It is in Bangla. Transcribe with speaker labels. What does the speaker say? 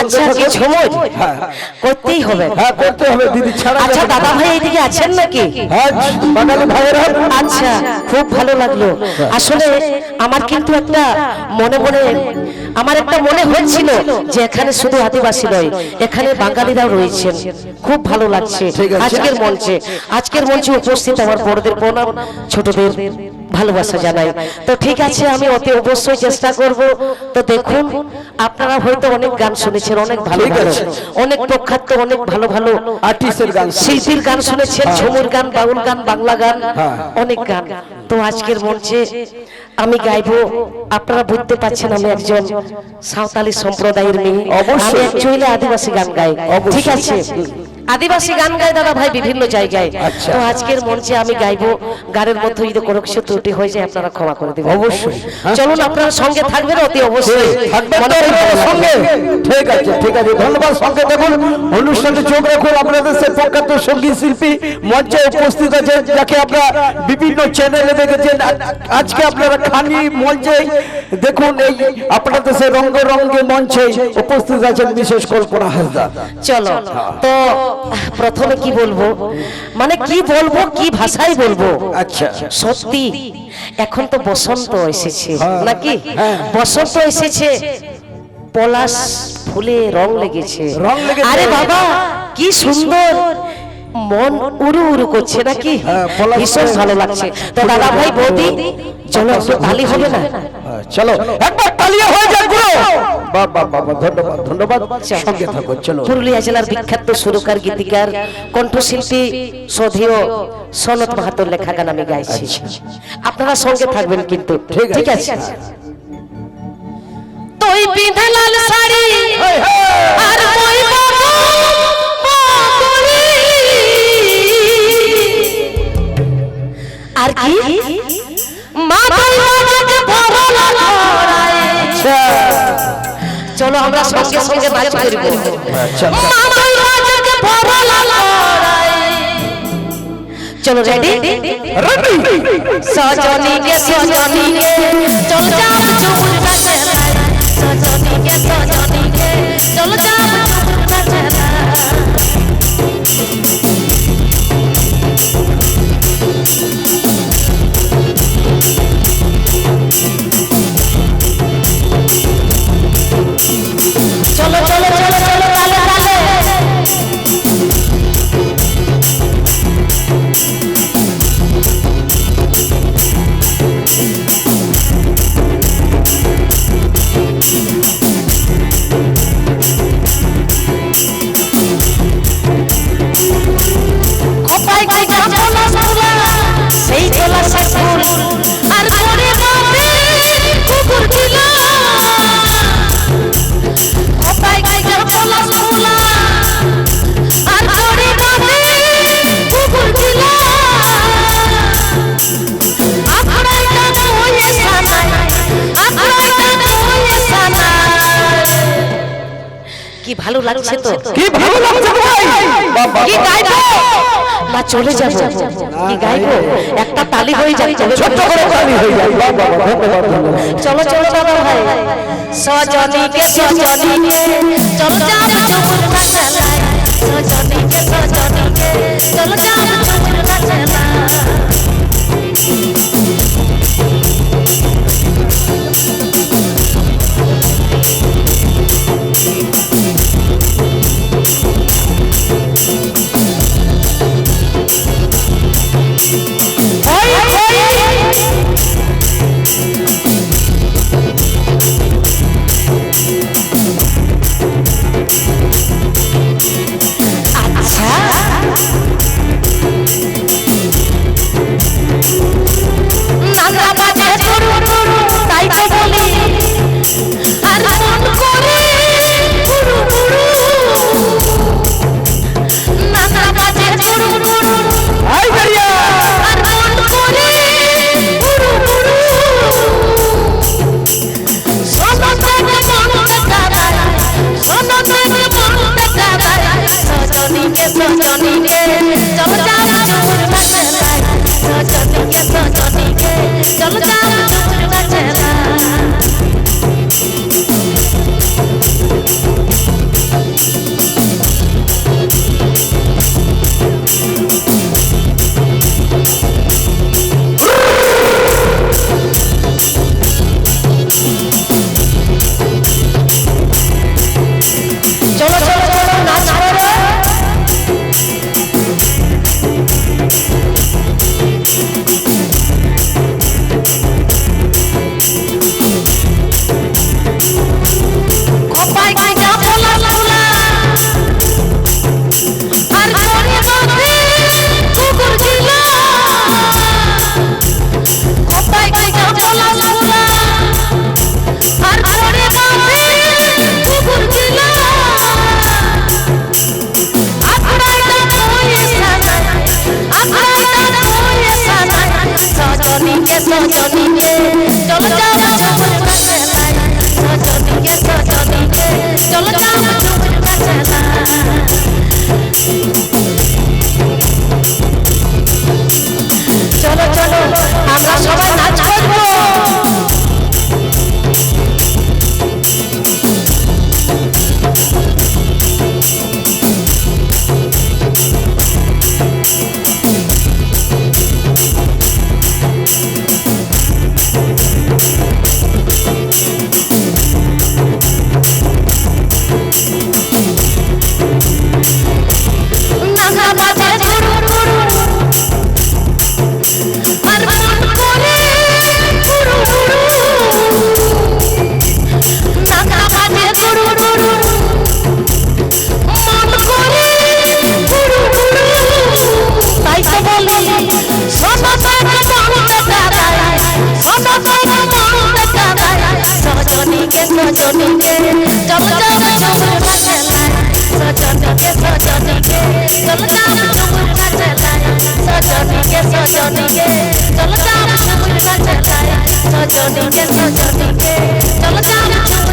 Speaker 1: আচ্ছা কি সময়
Speaker 2: হ্যাঁ
Speaker 1: করতেই হবে।
Speaker 2: হ্যাঁ করতে হবে দিদি ছাড়া
Speaker 1: আচ্ছা দাদা ভাই এইদিকে আছেন নাকি?
Speaker 2: হ্যাঁ বাঙালি ভাইয়েরা।
Speaker 1: আচ্ছা খুব ভালো লাগল। আসলে আমার কিন্তু একটা মনে মনে আমার একটা মনে হচ্ছিল যে এখানে শুধু আদিবাসী নয় এখানে বাঙালিরাও রয়েছেন। খুব ভালো লাগছে আজকের মঞ্চে। আজকের মঞ্চে উপস্থিত আমার বড়দের প্রণাম ছোটদের ভালোবাসা জানাই। তো ঠিক আছে আমি অতি অবশ্যই চেষ্টা করব। তো দেখুন আপনারা হয়তো অনেক গান শুনেছেন অনেক ভালো অনেক প্রখ্যাত অনেক ভালো ভালো
Speaker 2: আর্টিস্টের গান
Speaker 1: শিল্পীর গান শুনেছেন ঝুমুর গান বাউল গান বাংলা গান
Speaker 2: হ্যাঁ।
Speaker 1: অনেক গান। তো আজকের মঞ্চে আমি গাইবো আপনারা বুঝতে পারছেন আমি একজন সাঁওতালি সম্প্রদায়ের মেয়ে।
Speaker 2: অবশ্যই।
Speaker 1: আমি অ্যাকচুয়ালি আদিবাসী গান গাই। ঠিক আছে। আদিবাসী গান গায় দাদা ভাই বিভিন্ন জায়গায়।
Speaker 2: আচ্ছা।
Speaker 1: তো আজকের মঞ্চে আমি গাইবো গানের মধ্যে যদি কোনো কিছু ত্রুটি হয়ে যায় আপনারা ক্ষমা করে দেবেন।
Speaker 2: অবশ্যই। হ্যাঁ।
Speaker 1: চলুন আপনারা সঙ্গে থাকবেন অতি অবশ্যই।
Speaker 2: সঙ্গে। ঠিক আছে ঠিক আছে ধন্যবাদ। সঙ্গে দেখুন অনুষ্ঠানে চোখ রাখুন আপনাদের সে প্রখ্যাত সংগীত শিল্পী মঞ্চে উপস্থিত আছে যাকে আপনারা বিভিন্ন চ্যানেলে দেখেছেন। আজকে আপনারা খানি মঞ্চে দেখুন এই আপনাদের সে রঙ্গ রঙ্গে মঞ্চে উপস্থিত আছেন বিশেষ কল্পনা হাসদা
Speaker 1: চলো তো প্রথমে কি বলব? মানে কি বলব? কি ভাষায় বলব?
Speaker 2: আচ্ছা।
Speaker 1: সত্যি এখন তো বসন্ত এসেছে
Speaker 2: হ্যাঁ।
Speaker 1: নাকি?
Speaker 2: হ্যাঁ।
Speaker 1: বসন্ত এসেছে। পলাশ ফুলে রং লেগেছে।
Speaker 2: রং লেগেছে।
Speaker 1: আরে বাবা কি সুন্দর। মন উড়ু উড়ু করছে নাকি?
Speaker 2: হ্যাঁ,
Speaker 1: ভীষণ ভালো লাগছে। তো দাদা ভাই বৌদি চলো একটু তালি হবে না?
Speaker 2: হ্যাঁ, চলো। একবার তালিয়া হয়ে যাক বাহ, ধন্যবাদ ধন্যবাদ। সঙ্গে থাকো চলো।
Speaker 1: পুরুলিয়া জেলার বিখ্যাত সুরকার গীতিকার কণ্ঠশিল্পী সধীয় সনত বাহাত্তর লেখা গান আমি গাইছি। আপনারা সঙ্গে থাকবেন কিন্তু।
Speaker 2: ঠিক আছে।
Speaker 1: আছে। তুই পিঁধে লাল শাড়ি। কি? মা বাবাকে ভরল।
Speaker 2: আচ্ছা।
Speaker 1: চলো আমরা সঙ্গে সঙ্গে নাচ করি
Speaker 2: চলো
Speaker 1: চলো রেডি সজনী কে সজনী চল যাব চুমুর কাছে সজনী কে সজনী কি ভালো লাগছে তো
Speaker 2: কি ভালো লাগছে ভাই
Speaker 1: কি গাইবো না চলে যাব কি গাইবো একটা তালি হয়ে যায় তবে
Speaker 2: ছোট্ট করে তালি হয়ে যাবে ধন্যবাদ
Speaker 1: চলো চলো ভাই সজনী কে সজনী কে চলো সজনী সজনীকে চলো যারা মুখ বাজায় সজনীকে সজনীকে চলো যারা